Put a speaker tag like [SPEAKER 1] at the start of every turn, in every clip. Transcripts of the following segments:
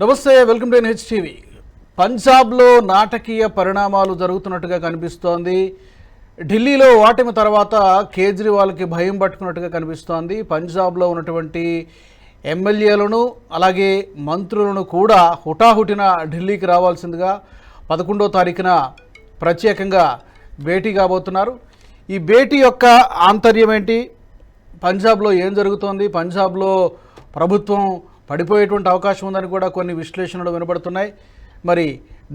[SPEAKER 1] నమస్తే welcome to HTV పంజాబ్లో నాటకీయ పరిణామాలు జరుగుతున్నట్టుగా కనిపిస్తోంది. ఢిల్లీలో ఓటమి తర్వాత కేజ్రీవాల్కి భయం పట్టుకున్నట్టుగా కనిపిస్తోంది. పంజాబ్లో ఉన్నటువంటి ఎమ్మెల్యేలను అలాగే మంత్రులను కూడా హుటాహుటిన ఢిల్లీకి రావాల్సిందిగా పదకొండో తారీఖున ప్రత్యేకంగా భేటీ కాబోతున్నారు. ఈ భేటీ యొక్క ఆంతర్యం ఏంటి పంజాబ్లో ఏం జరుగుతోంది? పంజాబ్లో ప్రభుత్వం పడిపోయేటువంటి అవకాశం ఉందని కూడా కొన్ని విశ్లేషణలు వినబడుతున్నాయి. మరి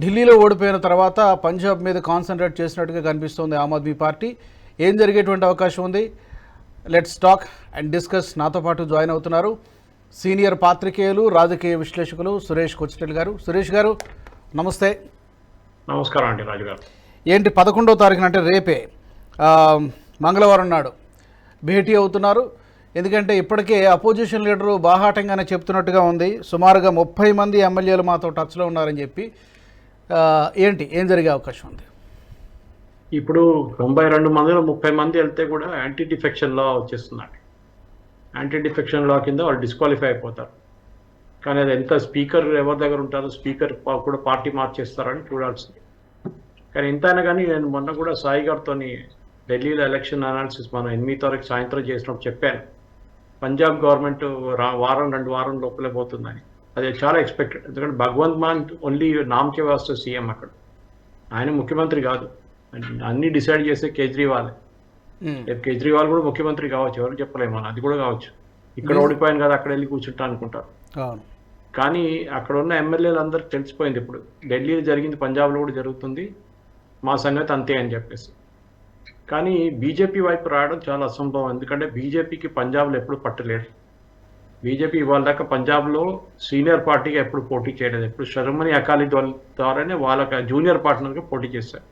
[SPEAKER 1] ఢిల్లీలో ఓడిపోయిన తర్వాత పంజాబ్ మీద కాన్సన్ట్రేట్ చేసినట్టుగా కనిపిస్తోంది ఆమ్ ఆద్మీ పార్టీ. ఏం జరిగేటువంటి అవకాశం ఉంది? Let's talk and discuss. నాతో పాటు జాయిన్ అవుతున్నారు సీనియర్ పాత్రికేయులు రాజకీయ విశ్లేషకులు సురేష్ కొచ్చిటెల్ గారు. సురేష్ గారు నమస్తే.
[SPEAKER 2] నమస్కారం అండి రాజు గారు.
[SPEAKER 1] ఏంటి పదకొండవ తారీఖున అంటే రేపే. మంగళవారం నాడు భేటీ అవుతున్నారు. ఎందుకంటే ఇప్పటికే అపోజిషన్ లీడరు బాహాటంగానే చెప్తున్నట్టుగా ఉంది. సుమారుగా ముప్పై మంది ఎమ్మెల్యేలు మాతో టచ్లో ఉన్నారని చెప్పి ఏంటి? ఏం జరిగే అవకాశం ఉంది?
[SPEAKER 2] ఇప్పుడు తొంభై రెండు మందిలో ముప్పై మంది వెళ్తే కూడా యాంటీ డిఫెక్షన్ లా వచ్చేస్తుందండి. యాంటీ డిఫెక్షన్ లా కింద వాళ్ళు డిస్క్వాలిఫై అయిపోతారు. కానీ అది ఎంత స్పీకర్ ఎవరి దగ్గర ఉంటారో స్పీకర్ కూడా పార్టీ మార్చేస్తారని చూడాల్సింది. కానీ ఎంత అయినా కానీ నేను మొన్న కూడా సాయి గారితో ఢిల్లీలో ఎలక్షన్ అనాలిసిస్ మనం ఎనిమిది తారీఖు సాయంత్రం చేసినప్పుడు చెప్పాను. పంజాబ్ గవర్నమెంట్ వారం రెండు వారం లోపలే పోతుందని. అది చాలా ఎక్స్పెక్టెడ్ ఎందుకంటే భగవంత్ మాన్ ఓన్లీ నామకే వాస్తు సీఎం అక్కడ. ఆయన ముఖ్యమంత్రి కాదు. అన్ని డిసైడ్ చేసే కేజ్రీవాల్.
[SPEAKER 1] ఉమ్,
[SPEAKER 2] రేపు కేజ్రీవాల్ కూడా ముఖ్యమంత్రి కావచ్చు. ఎవరు చెప్పలేము. అది కూడా కావచ్చు. ఇక్కడ ఓడిపోయాను కదా అక్కడ వెళ్ళి కూర్చుంటా అనుకుంటారు. కానీ అక్కడ ఉన్న ఎమ్మెల్యేలు అందరికి తెలిసిపోయింది ఇప్పుడు. ఢిల్లీలో జరిగింది పంజాబ్లో కూడా జరుగుతుంది. మా సంగతి అంతే అని చెప్పేసి. కానీ బీజేపీ వైపు రావడం చాలా అసంభవం. ఎందుకంటే బీజేపీకి పంజాబ్లో ఎప్పుడు పట్టలేదు బీజేపీ ఇవాళ దాకా పంజాబ్లో సీనియర్ పార్టీగా ఎప్పుడు పోటీ చేయలేదు. ఎప్పుడు శర్మని అకాలీ దళ్ ద్వారానే వాళ్ళకి జూనియర్ పార్ట్నర్గా పోటీ చేశారు.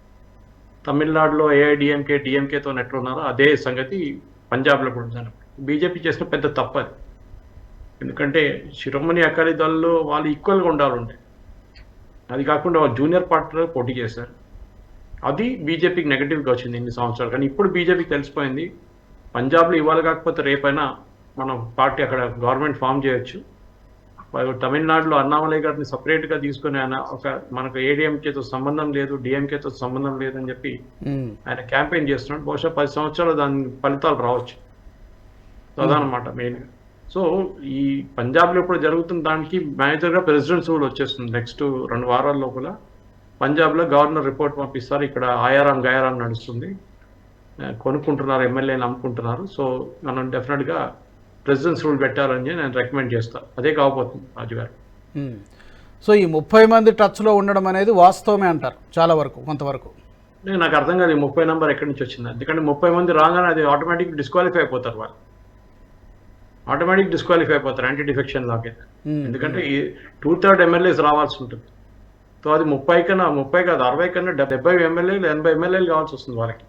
[SPEAKER 2] తమిళనాడులో ఏఐడిఎంకే డిఎంకేతో ఎట్లున్నారో అదే సంగతి పంజాబ్లో కూడా ఉంది బీజేపీ చేసిన పెద్ద తప్పది ఎందుకంటే శిరోమణి అకాలీ దళలో వాళ్ళు ఈక్వల్గా ఉండాలంటే. అది కాకుండా జూనియర్ పార్టీలో పోటీ చేశారు. అది బీజేపీకి నెగటివ్గా వచ్చింది ఇన్ని సంవత్సరాలు. కానీ ఇప్పుడు బీజేపీకి తెలిసిపోయింది. పంజాబ్లో ఇవాళ కాకపోతే రేపైనా మనం పార్టీ అక్కడ గవర్నమెంట్ ఫామ్ చేయొచ్చు. తమిళనాడులో అన్నామలై గారిని సపరేట్గా తీసుకొని ఆయన ఒక మనకు ఏడీఎంకేతో సంబంధం లేదు డిఎంకేతో సంబంధం లేదని చెప్పి ఆయన క్యాంపెయిన్ చేస్తున్నాడు. బహుశా పది సంవత్సరాలు దాని ఫలితాలు రావచ్చు. అదనమాట మెయిన్గా. సో ఈ పంజాబ్లో ఇప్పుడు జరుగుతున్న దానికి మేజర్గా ప్రెసిడెంట్స్ రూల్ వచ్చేస్తుంది నెక్స్ట్ రెండు వారాల లోపల. పంజాబ్లో గవర్నర్ రిపోర్ట్ పంపిస్తారు. ఇక్కడ ఆయారాం గయారాం నడుస్తుంది. కొనుక్కుంటున్నారు ఎమ్మెల్యేని అమ్ముకుంటున్నారు సో మనం డెఫినెట్గా ప్రెసిడెంట్స్ రూల్ పెట్టాలని నేను రికమెండ్ చేస్తాను అదే కాబోతుంది రాజు గారు.
[SPEAKER 1] ఉమ్. సో ఈ ముప్పై మంది టచ్లో ఉండడం అనేది వాస్తవమే అంటారు చాలా వరకు కొంతవరకు.
[SPEAKER 2] నేను నాకు అర్థం కాదు ఈ ముప్పై నెంబర్ ఎక్కడి నుంచి వచ్చింది. ఎందుకంటే ముప్పై మంది రాగానే అది ఆటోమేటిక్ డిస్క్వాలిఫై అయిపోతారు వాళ్ళు. ఆటోమేటిక్ డిస్క్వాలిఫై అయిపోతారు యాంటీ డిఫెక్షన్ లాగే. ఎందుకంటే ఈ టూ థర్డ్ ఎమ్మెల్యేస్ రావాల్సి ఉంటుంది. సో అది ముప్పై కన్నా ముప్పై కాదు అరవై కన్నా డెబ్- డెబ్బై ఎమ్మెల్యేలు ఎనభై ఎమ్మెల్యేలు కావాల్సి వస్తుంది వాళ్ళకి.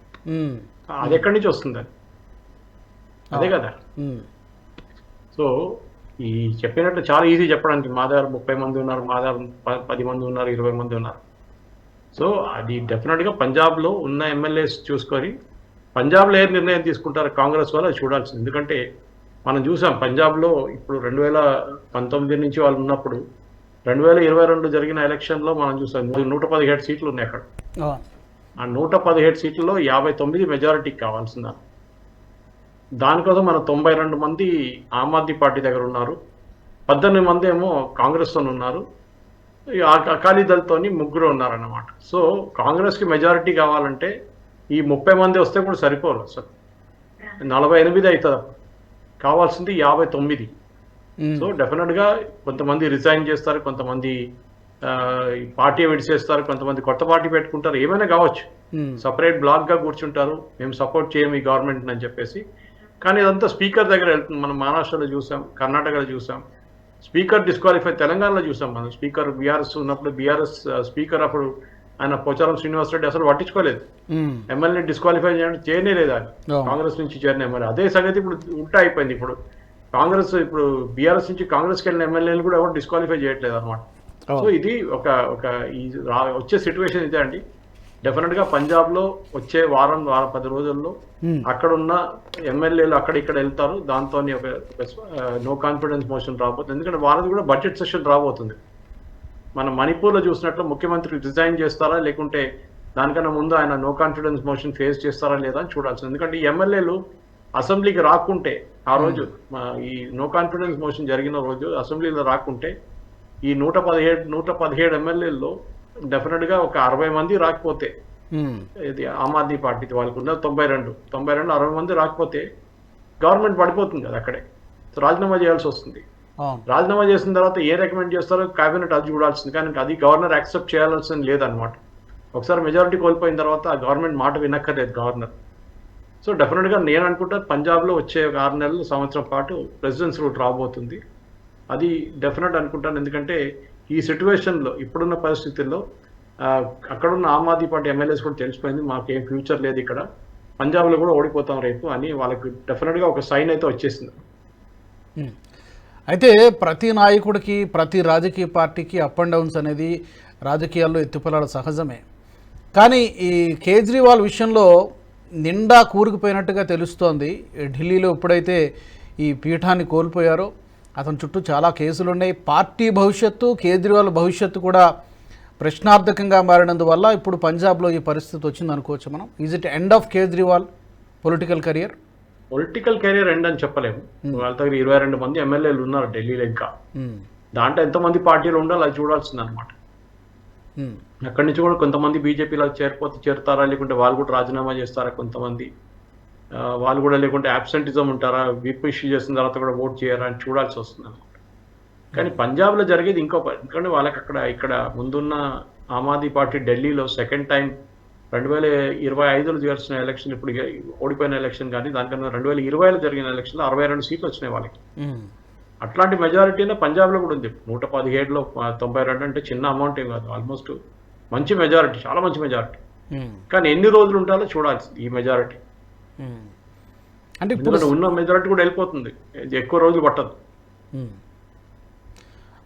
[SPEAKER 2] అది ఎక్కడి నుంచి వస్తుంది అది? అదే కదా. సో ఈ చెప్పినట్టు చాలా ఈజీ చెప్పడానికి. మా దగ్గర ముప్పై మంది ఉన్నారు మా దగ్గర పది మంది ఉన్నారు ఇరవై మంది ఉన్నారు. సో అది డెఫినెట్గా పంజాబ్లో ఉన్న ఎమ్మెల్యేస్ చూసుకొని పంజాబ్లో ఏ నిర్ణయం తీసుకుంటారో కాంగ్రెస్ వాళ్ళు అది చూడాల్సింది. ఎందుకంటే మనం చూసాం పంజాబ్లో ఇప్పుడు రెండు వేల పంతొమ్మిది నుంచి వాళ్ళు ఉన్నప్పుడు రెండు వేల ఇరవై రెండు జరిగిన ఎలక్షన్లో మనం చూసాం. నూట పదిహేడు సీట్లు ఉన్నాయి అక్కడ. ఆ. నూట పదిహేడు సీట్లలో యాభై తొమ్మిది మెజారిటీకి కావాల్సిందా దానికోసం మన తొంభై రెండు మంది ఆమ్ ఆద్మీ పార్టీ దగ్గర ఉన్నారు. పద్దెనిమిది మంది ఏమో కాంగ్రెస్తో ఉన్నారు. అకాలీ దళతోని ముగ్గురు ఉన్నారన్నమాట. సో కాంగ్రెస్కి మెజారిటీ కావాలంటే ఈ ముప్పై మంది వస్తే కూడా సరిపోరు అసలు. నలభై ఎనిమిది అవుతుంది. కావాల్సింది యాభై తొమ్మిది. సో డెఫినెట్గా కొంతమంది రిజైన్ చేస్తారు కొంతమంది పార్టీ విడిచేస్తారు కొంతమంది కొత్త పార్టీ పెట్టుకుంటారు ఏమైనా కావచ్చు. సపరేట్ బ్లాక్గా కూర్చుంటారు మేము సపోర్ట్ చేయము ఈ గవర్నమెంట్ అని చెప్పేసి. కానీ ఇదంతా స్పీకర్ దగ్గర వెళ్తుంది మనం మహారాష్ట్రలో చూసాం కర్ణాటకలో చూసాం. స్పీకర్ డిస్క్వాలిఫై తెలంగాణలో చూసాం మనం. స్పీకర్ బీఆర్ఎస్ ఉన్నప్పుడు బీఆర్ఎస్ స్పీకర్ అప్పుడు ఆయన పోచారం శ్రీనివాసరెడ్డి అసలు పట్టించుకోలేదు. ఎమ్మెల్యే డిస్క్వాలిఫై చేయడం చేయనే లేదు
[SPEAKER 1] అవును.
[SPEAKER 2] కాంగ్రెస్ నుంచి చేరిన ఎమ్మెల్యే. అదే సంగతి ఇప్పుడు ఉల్టా అయిపోయింది ఇప్పుడు. కాంగ్రెస్ ఇప్పుడు బీఆర్ఎస్ నుంచి కాంగ్రెస్కి వెళ్ళిన ఎమ్మెల్యేలు కూడా ఎవరు డిస్క్వాలిఫై చేయట్లేదు అనమాట సో. ఇది ఒక ఒక ఈ వచ్చే సిచ్యువేషన్ ఇదే అండి. డెఫినెట్గా పంజాబ్లో వచ్చే వారం వారం పది రోజుల్లో అక్కడ ఉన్న ఎమ్మెల్యేలు అక్కడ ఇక్కడ వెళ్తారు. దాంతో ఒక నో కాన్ఫిడెన్స్ మోషన్ రాబోతుంది. ఎందుకంటే వాళ్ళది కూడా బడ్జెట్ సెషన్ రాబోతుంది. మన మణిపూర్లో చూసినట్లు ముఖ్యమంత్రి రిజైన్ చేస్తారా? లేకుంటే దానికన్నా ముందు ఆయన నో కాన్ఫిడెన్స్ మోషన్ ఫేస్ చేస్తారా లేదా అని చూడాల్సింది. ఎందుకంటే ఈ ఎమ్మెల్యేలు అసెంబ్లీకి రాకుంటే ఆ రోజు ఈ నో కాన్ఫిడెన్స్ మోషన్ జరిగిన రోజు అసెంబ్లీలో రాకుంటే ఈ నూట పదిహేడు నూట పదిహేడు ఎమ్మెల్యేల్లో డెఫినెట్గా ఒక అరవై మంది రాకపోతే ఇది ఆమ్ ఆద్మీ పార్టీ వాళ్ళకు ఉన్న తొంభై రెండు తొంభై రెండు అరవై మంది రాకపోతే గవర్నమెంట్ పడిపోతుంది కదా అక్కడే. రాజీనామా చేయాల్సి వస్తుంది. రాజీనామా చేసిన తర్వాత ఏ రికమెండ్ చేస్తారో కేబినెట్ అది చూడాల్సింది. కానీ అది గవర్నర్ యాక్సెప్ట్ చేయాల్సింది లేదనమాట ఒకసారి మెజారిటీ కోల్పోయిన తర్వాత ఆ గవర్నమెంట్ మాట వినక్కర్లేదు గవర్నర్. సో డెఫినెట్గా నేను అనుకుంటా పంజాబ్లో వచ్చే ఒక ఆరు నెలలు సంవత్సరం పాటు ప్రెసిడెన్స్ రూట్ రాబోతుంది. అది డెఫినెట్ అనుకుంటాను. ఎందుకంటే ఈ సిచ్యువేషన్లో ఇప్పుడున్న పరిస్థితుల్లో అక్కడున్న ఆమ్ ఆద్మీ పార్టీ ఎమ్మెల్యేస్ కూడా తెలిసిపోయింది. మాకు ఏం ఫ్యూచర్ లేదు ఇక్కడ. పంజాబ్లో కూడా ఓడిపోతాం రేపు అని వాళ్ళకి డెఫినెట్గా ఒక సైన్ అయితే వచ్చేసింది.
[SPEAKER 1] అయితే ప్రతి నాయకుడికి ప్రతి రాజకీయ పార్టీకి అప్ అండ్ డౌన్స్ అనేది రాజకీయాల్లో ఎత్తుపలాడ సహజమే. కానీ ఈ కేజ్రీవాల్ విషయంలో నిండా కూరుకుపోయినట్టుగా తెలుస్తోంది. ఢిల్లీలో ఎప్పుడైతే ఈ పీఠాన్ని కోల్పోయారో అతని చుట్టూ చాలా కేసులు ఉన్నాయి పార్టీ భవిష్యత్తు కేజ్రీవాల్ భవిష్యత్తు కూడా ప్రశ్నార్థకంగా మారినందువల్ల ఇప్పుడు పంజాబ్లో ఈ పరిస్థితి వచ్చింది అనుకోవచ్చు మనం. Is it end of Kejriwal political career
[SPEAKER 2] political career end అని చెప్పలేము. వాళ్ళ దగ్గర ఇరవై రెండు మంది ఎమ్మెల్యేలు ఉన్నారు ఢిల్లీలో ఇంకా. దాంట్లో ఎంతమంది పార్టీలు ఉండాలో అది చూడాల్సింది అనమాట అక్కడి నుంచి కూడా కొంతమంది బీజేపీలో చేరిపోతే చేరుతారా? లేకుంటే వాళ్ళు కూడా రాజీనామా చేస్తారా కొంతమంది? వాళ్ళు కూడా లేకుంటే అబ్సెంటిజం ఉంటారా? విప్ ఇష్యూ చేసిన తర్వాత కూడా ఓట్ చేయరా అని చూడాల్సి వస్తుంది అనమాట కానీ పంజాబ్లో జరిగేది ఇంకో ఎందుకంటే వాళ్ళకి అక్కడ ఇక్కడ ముందున్న ఆమ్ ఆద్మీ పార్టీ ఢిల్లీలో సెకండ్ టైం రెండు వేల ఇరవై ఐదులో జరిగిన ఎలక్షన్ ఇప్పుడు ఓడిపోయిన ఎలక్షన్ కానీ దానికన్నా రెండు వేల ఇరవైలో జరిగిన ఎలక్షన్లో అరవై రెండు సీట్లు వచ్చినాయి వాళ్ళకి. అట్లాంటి మెజారిటీనే పంజాబ్లో కూడా ఉంది. నూట పదిహేడులో తొంభై రెండు అంటే చిన్న అమౌంట్ ఏం కాదు. ఆల్మోస్ట్ మంచి మెజారిటీ చాలా మంచి మెజారిటీ కానీ ఎన్ని రోజులు ఉండాలో చూడాల్సి ఈ మెజారిటీ
[SPEAKER 1] అంటే ఇప్పుడు
[SPEAKER 2] ఉన్న మెజారిటీ కూడా వెళ్ళిపోతుంది. ఎక్కువ రోజులు పట్టదు.
[SPEAKER 1] ఉమ్.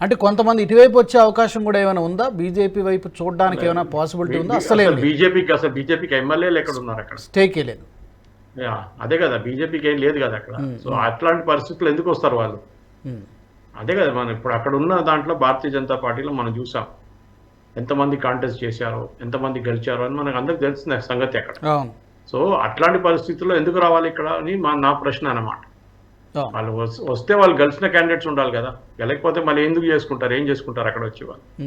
[SPEAKER 1] అంటే కొంతమంది ఇటువైపు వచ్చే అవకాశం కూడా ఏమైనా ఉందా? బీజేపీ వైపు చూడడానికి ఏమైనా పాసిబిలిటీ ఉందా? అసలే
[SPEAKER 2] బీజేపీకి అసలు బీజేపీకి ఎమ్మెల్యేలు ఎక్కడ ఉన్నారు అక్కడ?
[SPEAKER 1] స్టేకే లేదు.
[SPEAKER 2] అదే కదా. బీజేపీకి ఏం లేదు కదా అక్కడ. సో అట్లాంటి పరిస్థితులు ఎందుకు వస్తారు వాళ్ళు. అదే కదా మనం ఇప్పుడు అక్కడ ఉన్న దాంట్లో భారతీయ జనతా పార్టీలో మనం చూసాం. ఎంతమంది కాంటెస్ట్ చేశారో ఎంతమంది గెలిచారో అని మనకు అందరికి తెలిసిన సంగతి అక్కడ. సో అట్లాంటి పరిస్థితుల్లో ఎందుకు రావాలి ఇక్కడ అని మా నా ప్రశ్న అన్నమాట.
[SPEAKER 1] అవును.
[SPEAKER 2] వాళ్ళు వస్- వస్తే వాళ్ళు గెలిచిన క్యాండిడేట్స్ ఉండాలి కదా. గెలకపోతే మళ్ళీ ఎందుకు చేసుకుంటారు ఏం చేసుకుంటారు అక్కడ వచ్చి వాళ్ళు.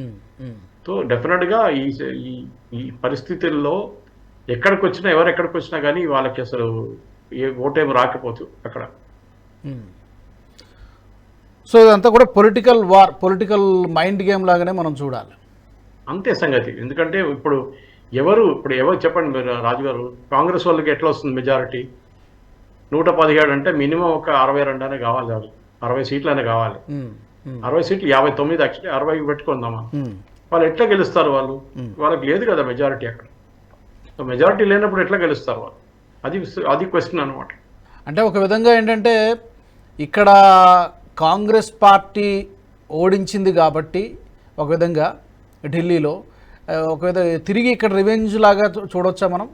[SPEAKER 2] సో డెఫినెట్గా ఈ ఈ పరిస్థితుల్లో ఎక్కడికి వచ్చినా ఎవరు ఎక్కడికి వచ్చినా కానీ వాళ్ళకి అసలు ఏ ఓటేం రాకపోతు అక్కడ.
[SPEAKER 1] సో ఇదంతా కూడా political war political mind game లాగానే మనం చూడాలి.
[SPEAKER 2] అంతే సంగతి. ఎందుకంటే ఇప్పుడు ఎవరు ఇప్పుడు ఎవరు చెప్పండి మీరు రాజు గారు కాంగ్రెస్ వాళ్ళకి ఎట్లా వస్తుంది మెజారిటీ నూట పదిహేడు అంటే మినిమం ఒక అరవై రెండు అనే కావాలి వాళ్ళు అరవై సీట్లు అనే కావాలి. అరవై సీట్లు యాభై తొమ్మిది యాక్చువల్లీ అరవై పెట్టుకుందాం మనం
[SPEAKER 1] ఉమ్.
[SPEAKER 2] వాళ్ళు ఎట్లా గెలుస్తారు వాళ్ళు? వాళ్ళకి లేదు కదా మెజారిటీ అక్కడ. సో మెజారిటీ లేనప్పుడు ఎట్లా గెలుస్తారు వాళ్ళు? అది అది క్వశ్చన్ అనమాట
[SPEAKER 1] అంటే ఒక విధంగా ఏంటంటే ఇక్కడ కాంగ్రెస్ పార్టీ ఓడించింది కాబట్టి ఒక విధంగా ఢిల్లీలో ఒక విధంగా తిరిగి ఇక్కడ రివెంజ్ లాగా చూడొచ్చా మనం?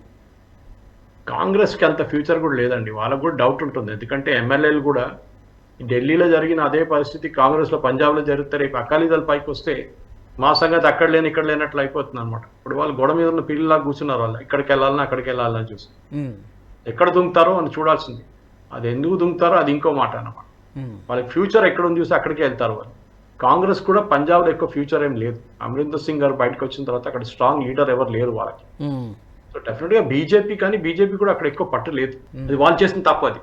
[SPEAKER 2] కాంగ్రెస్కి అంత ఫ్యూచర్ కూడా లేదండి. వాళ్ళకు కూడా డౌట్ ఉంటుంది. ఎందుకంటే ఎమ్మెల్యేలు కూడా ఢిల్లీలో జరిగిన అదే పరిస్థితి కాంగ్రెస్లో పంజాబ్లో జరిగితే రేపు అకాలీదళ పైకి వస్తే మా సంగతి అక్కడ లేని ఇక్కడ లేనట్లు అయిపోతుంది అనమాట ఇప్పుడు వాళ్ళు గొడవ మీద ఉన్న పిల్లలా కూర్చున్నారు వాళ్ళు. ఇక్కడికి వెళ్ళాలని అక్కడికి వెళ్ళాలని చూసి. ఎక్కడ దుంకుతారో అని చూడాల్సింది. అది ఎందుకు దుంకుతారో అది ఇంకో మాట అన్నమాట.
[SPEAKER 1] ఉమ్.
[SPEAKER 2] వాళ్ళకి ఫ్యూచర్ ఎక్కడ ఉంది చూసి అక్కడికి వెళ్తారు వాళ్ళు. కాంగ్రెస్ కూడా పంజాబ్లో ఎక్కువ ఫ్యూచర్ ఏం లేదు. అమరీందర్ సింగ్ గారు బయటకు వచ్చిన తర్వాత అక్కడ స్ట్రాంగ్ లీడర్ ఎవరు లేరు వాళ్ళకి. సో డెఫినెట్గా బీజేపీ కానీ బీజేపీ కూడా అక్కడ ఎక్కువ పట్టు లేదు. అది వాళ్ళు చేసిన తప్పు అది.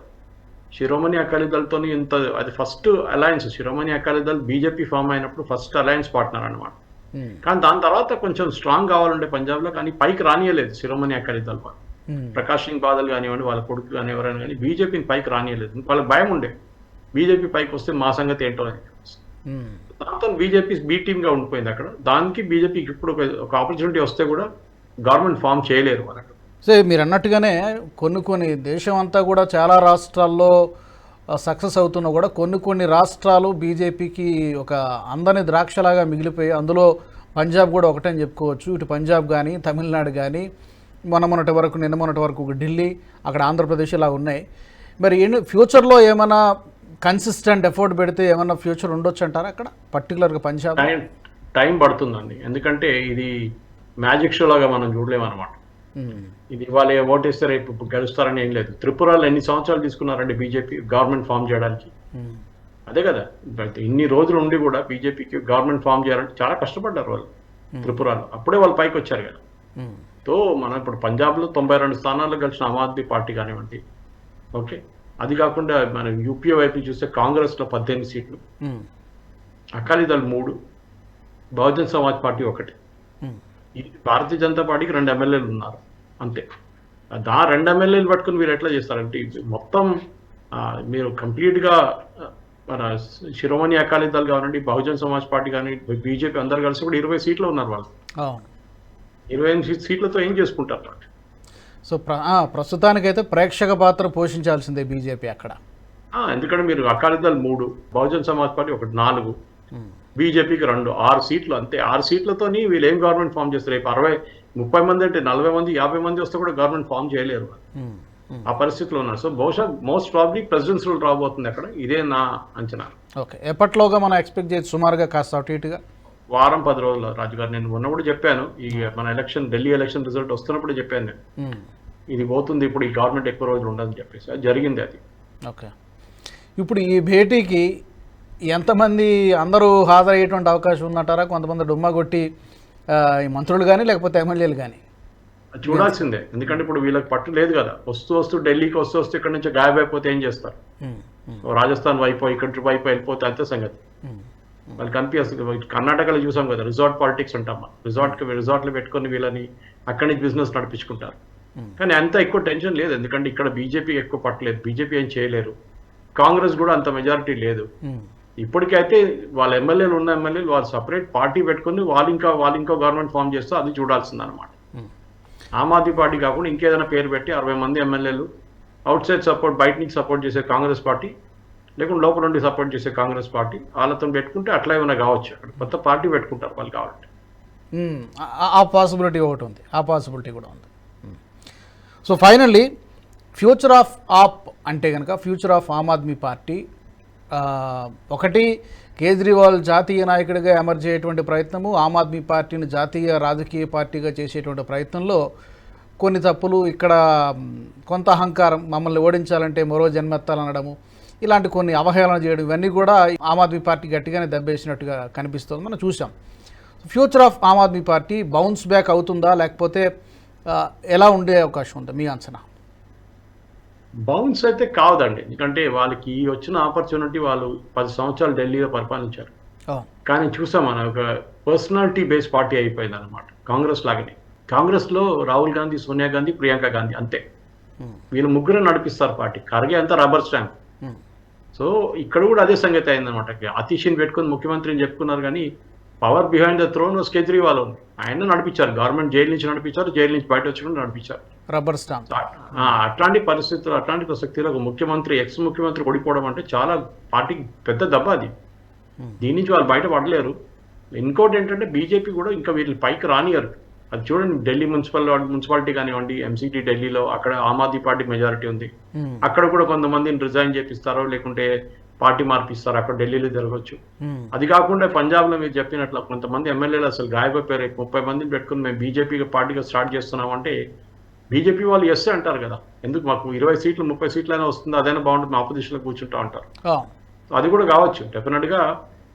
[SPEAKER 2] శిరోమణి అకాలీదళ్తో ఇంత అది first alliance Shiromani Akali Dal BJP form అయినప్పుడు ఫస్ట్ అలయన్స్ పార్ట్నర్ అనమాట. కానీ దాని తర్వాత కొంచెం స్ట్రాంగ్ కావాలంటే పంజాబ్లో కానీ పైకి రానియలేదు శిరోమణి అకాలీదళ్ వాళ్ళు. ప్రకాష్ సింగ్ బాదల్ కానివ్వండి వాళ్ళ కొడుకు కానీ ఎవరైనా కానీ బీజేపీని పైకి రానియలేదు. వాళ్ళకి భయం ఉండే. బీజేపీ పైకి వస్తే మా సంగతి ఏంటో అని. దాంతో బీజేపీ బీ టీమ్గా ఉండిపోయింది అక్కడ. దానికి బీజేపీకి ఇప్పుడు ఒక- ఆపర్చునిటీ వస్తే కూడా గవర్నమెంట్ ఫామ్ చేయలేరు
[SPEAKER 1] సో మీరు అన్నట్టుగానే కొన్ని కొన్ని దేశం అంతా కూడా చాలా రాష్ట్రాల్లో సక్సెస్ అవుతున్నా కూడా కొన్ని కొన్ని రాష్ట్రాలు బీజేపీకి ఒక అందని ద్రాక్షలాగా మిగిలిపోయి అందులో పంజాబ్ కూడా ఒకటని చెప్పుకోవచ్చు. ఇటు పంజాబ్ కానీ తమిళనాడు కానీ మొన్న మొన్నటి వరకు నిన్న మొన్నటి వరకు ఢిల్లీ అక్కడ ఆంధ్రప్రదేశ్ ఇలా ఉన్నాయి. మరి ఫ్యూచర్లో ఏమైనా కన్సిస్టెంట్ ఎఫర్ట్ పెడితే ఏమైనా ఫ్యూచర్ ఉండొచ్చు అంటారా అక్కడ? పర్టికులర్గా పంజాబ్
[SPEAKER 2] టైం టైం పడుతుందండి. ఎందుకంటే ఇది మ్యాజిక్ షో లాగా మనం చూడలేము అనమాట
[SPEAKER 1] ఉమ్,
[SPEAKER 2] ఇది ఇవాళ ఓటేస్తే రేపు గెలుస్తారని ఏం లేదు. త్రిపురలో ఎన్ని సంవత్సరాలు తీసుకున్నారండి బీజేపీ గవర్నమెంట్ ఫామ్ చేయడానికి?
[SPEAKER 1] ఉమ్,
[SPEAKER 2] అదే కదా. ఇన్ని రోజులు ఉండి కూడా బీజేపీకి గవర్నమెంట్ ఫామ్ చేయాలంటే చాలా కష్టపడ్డారు వాళ్ళు త్రిపురలో. అప్పుడే వాళ్ళు పైకి వచ్చారు కదా. తో మనం ఇప్పుడు పంజాబ్లో తొంభై రెండు స్థానాల్లో గెలిచిన ఆమ్ ఆద్మీ పార్టీ కానివ్వండి ఓకే? అది కాకుండా మనం యూపీఏ వైపు చూస్తే కాంగ్రెస్లో పద్దెనిమిది సీట్లు. అకాలీదళ్ మూడు బహుజన్ సమాజ్ పార్టీ ఒకటి. భారతీయ జనతా పార్టీకి రెండు ఎమ్మెల్యేలు ఉన్నారు. అంతే. దా రెండు ఎమ్మెల్యేలు పట్టుకుని మీరు ఎట్లా చేస్తారంటే మొత్తం మీరు కంప్లీట్గా మన శిరోమణి అకాలీదళ్ కానివ్వండి బహుజన్ సమాజ్ పార్టీ కానీ బీజేపీ అందరు కలిసి కూడా ఇరవై సీట్లు ఉన్నారు వాళ్ళు. ఇరవై ఎనిమిది సీట్లతో ఏం చేసుకుంటారు?
[SPEAKER 1] సో ప్ర ప్రస్తుతానికైతే ప్రేక్షక పాత్ర పోషించాల్సిందే బీజేపీ అక్కడ.
[SPEAKER 2] ఎందుకంటే మీరు అకాలీదళ్ మూడు బహుజన్ సమాజ్ పార్టీ ఒకటి నాలుగు బీజేపీకి రెండు ఆరు సీట్లు అంతే. ఆరు సీట్లతోని వీళ్ళు ఏం గవర్నమెంట్ ఫామ్ చేస్తారు? రేపు అరవై ముప్పై మంది అంటే నలభై మంది యాభై మంది వస్తే కూడా గవర్నమెంట్ ఫామ్ చేయలేరు. ఆ పరిస్థితిలో ఉన్నారు. సో బహుశా మోస్ట్ ప్రాబ్లీ ప్రెసిడెన్స్ రూల్ రాబోతుంది అక్కడ. ఇదే నా అంచనా.
[SPEAKER 1] ఓకే. ఎప్పట్లోగా మనం ఎక్స్పెక్ట్ చేయొచ్చు సుమారుగా కాస్త అటు ఇటుగా?
[SPEAKER 2] వారం పది రోజులు. రాజు గారు నేను మొన్న కూడా చెప్పాను. ఈ మన ఎలక్షన్ ఢిల్లీ ఎలక్షన్ రిజల్ట్ వస్తున్నప్పుడు చెప్పాను నేను.
[SPEAKER 1] ఉమ్,
[SPEAKER 2] ఇది పోతుంది ఇప్పుడు ఈ గవర్నమెంట్ ఎక్కువ రోజులు ఉండదని చెప్పేసి. అది జరిగింది అది.
[SPEAKER 1] ఓకే. ఇప్పుడు ఈ భేటీకి ఎంతమంది అందరూ హాజరయ్యేటువంటి అవకాశం ఉందంటారా? కొంతమంది డుమ్మా కొట్టి ఈ మంత్రులు కానీ లేకపోతే ఎమ్మెల్యేలు కానీ
[SPEAKER 2] చూడాల్సిందే. ఎందుకంటే ఇప్పుడు వీళ్ళకి పట్టు లేదు కదా. వస్తూ వస్తూ ఢిల్లీకి వస్తూ వస్తూ ఇక్కడ నుంచి గాయబైపోతే ఏం చేస్తారు?
[SPEAKER 1] ఉమ్, ఉమ్,
[SPEAKER 2] రాజస్థాన్ వైపు ఇక్కడ వైపు వెళ్ళిపోతే అంతే సంగతి.
[SPEAKER 1] ఉమ్,
[SPEAKER 2] వాళ్ళకి కనిపిస్తుంది కర్ణాటకలో చూసాం కదా రిసార్ట్ పాలిటిక్స్ ఉంటాం రిసార్ట్ రిసార్ట్లు పెట్టుకొని వీళ్ళని అక్కడి నుంచి బిజినెస్ నడిపించుకుంటారు.
[SPEAKER 1] Hmm.
[SPEAKER 2] కానీ అంత ఎక్కువ టెన్షన్ లేదు. ఎందుకంటే ఇక్కడ బీజేపీ ఎక్కువ పట్టలేదు బీజేపీ ఏం చేయలేరు. కాంగ్రెస్ కూడా అంత మెజారిటీ లేదు.
[SPEAKER 1] ఉమ్,
[SPEAKER 2] ఇప్పటికైతే వాళ్ళ ఎమ్మెల్యేలు ఉన్న ఎమ్మెల్యేలు వాళ్ళు సపరేట్ పార్టీ పెట్టుకొని వాళ్ళు ఇంకా వాళ్ళు ఇంకా గవర్నమెంట్ ఫామ్ చేస్తే అది చూడాల్సింది అనమాట
[SPEAKER 1] ఉమ్,
[SPEAKER 2] ఆమ్ ఆద్మీ పార్టీ కాకుండా ఇంకేదైనా పేరు పెట్టి అరవై మంది ఎమ్మెల్యేలు అవుట్ సైడ్ సపోర్ట్ బయట నుంచి సపోర్ట్ చేసే కాంగ్రెస్ పార్టీ లేకుంటే లోపల నుండి సపోర్ట్ చేసే కాంగ్రెస్ పార్టీ వాళ్ళతో పెట్టుకుంటే అట్లా ఏమైనా కావచ్చు అక్కడ. కొత్త పార్టీ పెట్టుకుంటారు వాళ్ళు కావాలంటే
[SPEAKER 1] ఆ- ఆ పాసిబిలిటీ ఒకటి ఉంది. ఆ పాసిబిలిటీ కూడా ఉంది. So finally future of AAP అంటే కనుక future of Aam Aadmi party ఒకటి కేజ్రీవాల్ జాతీయ నాయకుడిగా ఎమర్జ్ అయ్యేటువంటి ప్రయత్నము ఆమ్ ఆద్మీ పార్టీని జాతీయ రాజకీయ పార్టీగా చేసేటువంటి ప్రయత్నంలో కొన్ని తప్పులు ఇక్కడ కొంత అహంకారం మమ్మల్ని ఓడించాలంటే మరో జన్మెత్తాలనడము. ఇలాంటి కొన్ని అవహేళన చేయడం ఇవన్నీ కూడా ఆమ్ ఆద్మీ పార్టీ గట్టిగానే దెబ్బేసినట్టుగా కనిపిస్తుంది మనం చూసాం. Future of Aam Aadmi party bounce back అవుతుందా లేకపోతే ఎలా ఉండే అవకాశం ఉందా? మీ అంచనా?
[SPEAKER 2] బౌన్స్ అయితే కావదండి ఎందుకంటే వాళ్ళకి ఈ వచ్చిన ఆపర్చునిటీ వాళ్ళు పది సంవత్సరాలు ఢిల్లీలో పరిపాలించారు. కానీ చూసాం మనం ఒక పర్సనాలిటీ బేస్ పార్టీ అయిపోయింది అనమాట కాంగ్రెస్ లాగానే. కాంగ్రెస్లో రాహుల్ గాంధీ సోనియా గాంధీ ప్రియాంక గాంధీ అంతే. వీళ్ళు ముగ్గురు నడిపిస్తారు పార్టీ. ఖర్గే అంతా రబ్బర్ స్టాంప్ సో ఇక్కడ కూడా అదే సంగతి అయిందనమాట అతీష్ని పెట్టుకుని ముఖ్యమంత్రిని చెప్పుకున్నారు కానీ power behind the throne Kejriwal ఉంది ఆయన నడిపించారు. గవర్నమెంట్ జైలు నుంచి నడిపించారు జైలు నుంచి బయట వచ్చి కూడా నడిపించారు.
[SPEAKER 1] రబ్బర్ స్టాంప్
[SPEAKER 2] అట్లాంటి పరిస్థితులు అట్లాంటి ప్రసక్తిలో ఒక ముఖ్యమంత్రి ఎక్స్ ముఖ్యమంత్రి ఓడిపోవడం అంటే చాలా పార్టీకి పెద్ద దెబ్బ అది.
[SPEAKER 1] Hmm.
[SPEAKER 2] దీని నుంచి వాళ్ళు బయట పడలేరు ఇంకోటి ఏంటంటే బీజేపీ కూడా ఇంకా వీళ్ళు పైకి రానియరు. అది చూడండి ఢిల్లీ మున్సిపల్ మున్సిపాలిటీ కానివ్వండి ఎంసీటీ ఢిల్లీలో అక్కడ ఆమ్ ఆద్మీ పార్టీ మెజారిటీ ఉంది.
[SPEAKER 1] ఉమ్,
[SPEAKER 2] అక్కడ కూడా కొంతమందిని రిజైన్ చేపిస్తారో లేకుంటే పార్టీ మార్పిస్తారో అక్కడ ఢిల్లీలో జరగవచ్చు.
[SPEAKER 1] ఉమ్,
[SPEAKER 2] అది కాకుండా పంజాబ్లో మీరు చెప్పినట్లు కొంతమంది ఎమ్మెల్యేలు అసలు గాయపడిపోయారు ముప్పై మందిని పెట్టుకుని మేము బీజేపీ పార్టీగా స్టార్ట్ చేస్తున్నాం అంటే బీజేపీ వాళ్ళు ఎస్ అంటారు కదా. ఎందుకు మాకు ఇరవై సీట్లు ముప్పై సీట్లు అయినా వస్తుంది అదైనా బాగుంటుంది మా ఆపోజిషన్లో కూర్చుంటా అంటారు. అది కూడా కావచ్చు.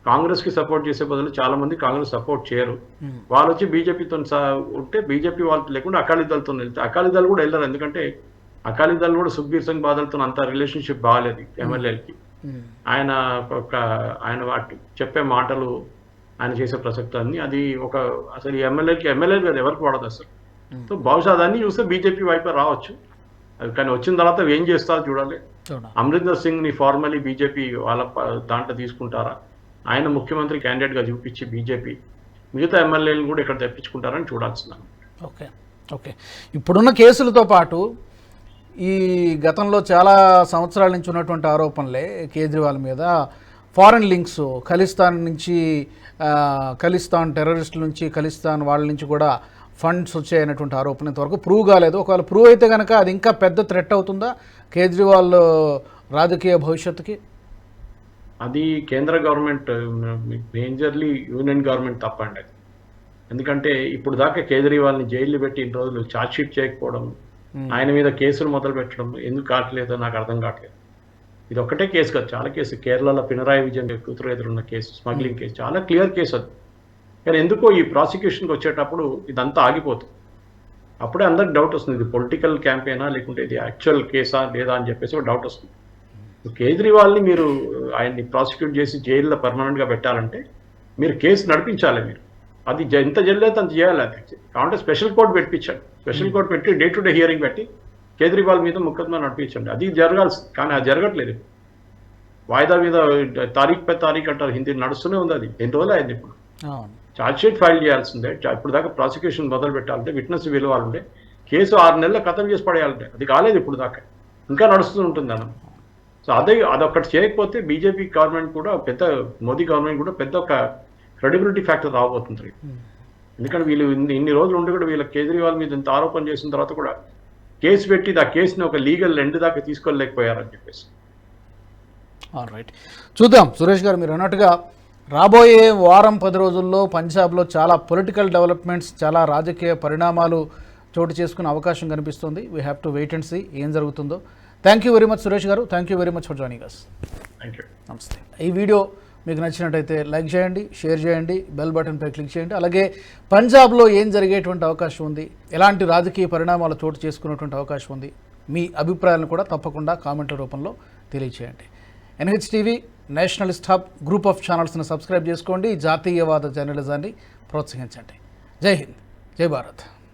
[SPEAKER 2] డెఫినెట్గా కాంగ్రెస్కి సపోర్ట్ చేసే బదులు చాలా మంది కాంగ్రెస్ సపోర్ట్ చేయరు. వాళ్ళు వచ్చి బీజేపీతో ఉంటే బీజేపీ వాళ్ళతో లేకుండా అకాలీదళతో వెళ్తే అకాలీదళ్ కూడా వెళ్ళరు. ఎందుకంటే అకాలీదళ్ కూడా సుఖ్బీర్ సింగ్ బాదల్తో అంత రిలేషన్షిప్ బాగాలేదు ఎమ్మెల్యేలకి. ఆయన ఒక ఆయన వాటి చెప్పే మాటలు ఆయన చేసే ప్రసక్తి అన్ని అది ఒక అసలు ఈ ఎమ్మెల్యేకి ఎమ్మెల్యే కదా ఎవరికి పడదు అసలు. సో బహుశా అదన్నీ చూస్తే బీజేపీ వైపు రావచ్చు. అది కానీ వచ్చిన తర్వాత ఏం చేస్తారో చూడాలి. అమరీందర్ సింగ్ని ఫార్మలీ బీజేపీ వాళ్ళ దాంట్లో తీసుకుంటారా? ఆయన ముఖ్యమంత్రి క్యాండిడేట్గా చూపించి బీజేపీ మిగతా ఎమ్మెల్యేలను కూడా ఇక్కడ తెప్పించుకుంటారని చూడాల్సిందని
[SPEAKER 1] ఓకే. ఓకే. ఇప్పుడున్న కేసులతో పాటు ఈ గతంలో చాలా సంవత్సరాల నుంచి ఉన్నటువంటి ఆరోపణలే కేజ్రీవాల్ మీద. ఫారెన్ లింక్స్ ఖలిస్తాన్ నుంచి ఖలిస్తాన్ టెర్రరిస్టుల నుంచి ఖలిస్తాన్ వాళ్ళ నుంచి కూడా ఫండ్స్ వచ్చాయనేటువంటి ఆరోపణ ఇంతవరకు ప్రూవ్ కాలేదు. ఒకవేళ ప్రూవ్ అయితే కనుక అది ఇంకా పెద్ద థ్రెట్ అవుతుందా కేజ్రీవాల్ రాజకీయ భవిష్యత్తుకి?
[SPEAKER 2] అది కేంద్ర గవర్నమెంట్ మేజర్లీ యూనియన్ గవర్నమెంట్ తప్పండి అది. ఎందుకంటే ఇప్పుడు దాకా కేజ్రీవాల్ని జైలు పెట్టి ఇన్ని రోజులు ఛార్జ్ షీట్ చేయకపోవడం ఆయన మీద కేసులు మొదలు పెట్టడం ఎందుకు కావట్లేదో నాకు అర్థం కావట్లేదు. ఇది ఒక్కటే కేసు కాదు చాలా కేసు. కేరళలో పినరాయి విజయన్ కూతురు ఎదురున్న కేసు స్మగ్లింగ్ కేసు చాలా క్లియర్ కేసు అది. కానీ ఎందుకో ఈ ప్రాసిక్యూషన్కి వచ్చేటప్పుడు ఇదంతా ఆగిపోతుంది. అప్పుడే అందరికి డౌట్ వస్తుంది ఇది పొలిటికల్ క్యాంపెయినా లేకుంటే ఇది యాక్చువల్ కేసా లేదా అని చెప్పేసి ఒక డౌట్ వస్తుంది. కేజ్రీవాల్ని మీరు ఆయన్ని ప్రాసిక్యూట్ చేసి జైల్లో పర్మనెంట్గా పెట్టాలంటే మీరు కేసు నడిపించాలి మీరు. అది ఎంత జల్లేదు అంత చేయాలి అది కావాలంటే స్పెషల్ కోర్ట్ పెట్టించండి. స్పెషల్ కోర్ట్ పెట్టి డే టు డే హియరింగ్ పెట్టి కేజ్రీవాల్ మీద ముక్కద్మా నడిపించండి. అది జరగాల్సి కానీ అది జరగట్లేదు. వాయిదా మీద తారీఖు పై తారీఖు అంటారు. హిందీ నడుస్తూనే ఉంది అది. ఎన్ని రోజులు అయింది ఇప్పుడు? షీట్ ఫైల్ చేయాల్సిందే. ఇప్పుడు దాకా ప్రాసిక్యూషన్ మొదలు పెట్టాలంటే విట్నెస్ విలువాలంటే కేసు ఆరు నెలలు ఖతం చేసి పడేయాలంటే. అది కాలేదు ఇప్పుడు దాకా. ఇంకా నడుస్తూ ఉంటుంది అన్న సో అదే అదొక్కటి చేయకపోతే బీజేపీ గవర్నమెంట్ కూడా పెద్ద మోదీ గవర్నమెంట్ కూడా పెద్ద ఒక క్రెడిబిలిటీ ఫ్యాక్టర్ రాబోతుంది. ఎందుకంటే వీళ్ళు ఇన్ని రోజులు ఉండి కూడా వీళ్ళ కేజ్రీవాల్ మీద ఇంత ఆరోపణ చేసిన తర్వాత కూడా కేసు పెట్టి ఆ కేసుని ఒక లీగల్ ఎండ్ దాకా తీసుకోలేకపోయారని చెప్పేసి.
[SPEAKER 1] ఆల్ రైట్ చూద్దాం. సురేష్ గారు మీరు అన్నట్టుగా రాబోయే వారం పది రోజుల్లో పంజాబ్లో చాలా పొలిటికల్ డెవలప్మెంట్స్ చాలా రాజకీయ పరిణామాలు చోటు చేసుకునే అవకాశం కనిపిస్తుంది. We have to wait and see ఏం జరుగుతుందో. Thank you very much Suresh garu. Thank you very much for joining us
[SPEAKER 2] thank you
[SPEAKER 1] నమస్తే ఈ వీడియో మీకు నచ్చినట్టయితే లైక్ చేయండి షేర్ చేయండి బెల్ బటన్పై క్లిక్ చేయండి. అలాగే పంజాబ్లో ఏం జరిగేటువంటి అవకాశం ఉంది ఎలాంటి రాజకీయ పరిణామాలు చోటు చేసుకునేటువంటి అవకాశం ఉంది మీ అభిప్రాయాలను కూడా తప్పకుండా కామెంట్ల రూపంలో తెలియచేయండి. NH TV nationalist hub group of ఛానల్స్ని subscribe చేసుకోండి జాతీయవాద జర్నలిజాన్ని ప్రోత్సహించండి. జై హింద్. జై భారత్.